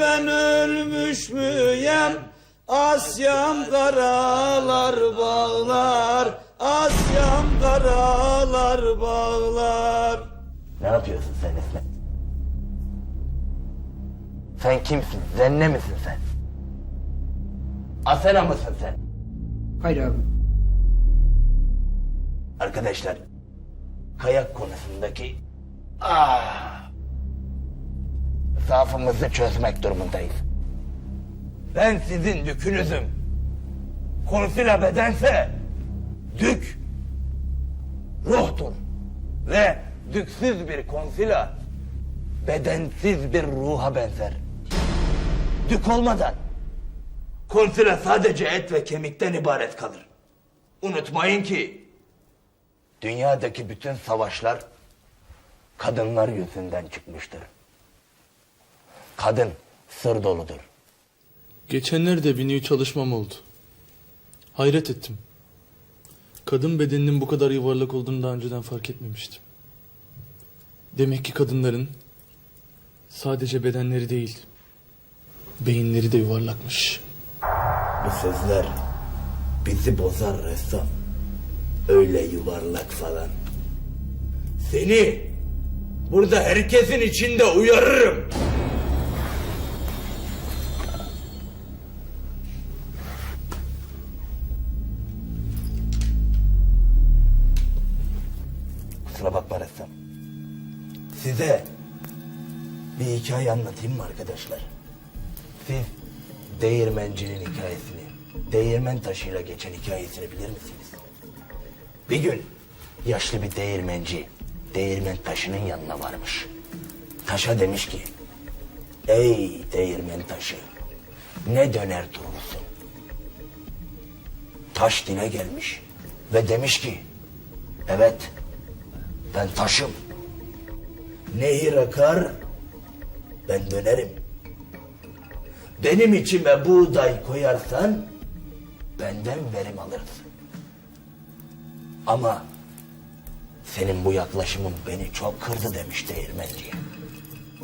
ben ölmüş müyem? Asyam karalar bağlar, Asyam karalar bağlar. Ne yapıyorsun sen İsmet? Sen kimsin? Zenne misin sen? Asena mısın sen? Hayır abi. Arkadaşlar, kayak konusundaki ah, zaafımızı çözmek durumundayız. Ben sizin dükünüzüm. Konsila bedense dük ruhtur. Ve düksüz bir konsila bedensiz bir ruha benzer. Dük olmadan konsila sadece et ve kemikten ibaret kalır. Unutmayın ki Dünyadaki bütün savaşlar kadınlar yüzünden çıkmıştır. Kadın sır doludur. Geçenlerde bir new çalışmam oldu. Hayret ettim. Kadın bedeninin bu kadar yuvarlak olduğunu daha önceden fark etmemiştim. Demek ki kadınların sadece bedenleri değil, beyinleri de yuvarlakmış. Bu sözler bizi bozar ressam. Öyle yuvarlak falan. Seni burada herkesin içinde uyarırım. Kusura bakma ressam. Size bir hikaye anlatayım mı arkadaşlar? Siz değirmencinin hikayesini, değirmen taşıyla geçen hikayesini bilir misiniz? Bir gün yaşlı bir değirmenci değirmen taşının yanına varmış. Taşa demiş ki, ey değirmen taşı ne döner durursun? Taş dile gelmiş ve demiş ki, evet ben taşım. Nehir akar, ben dönerim. Benim içime buğday koyarsan benden verim alırsın. Ama senin bu yaklaşımın beni çok kırdı demiş değirmenciye.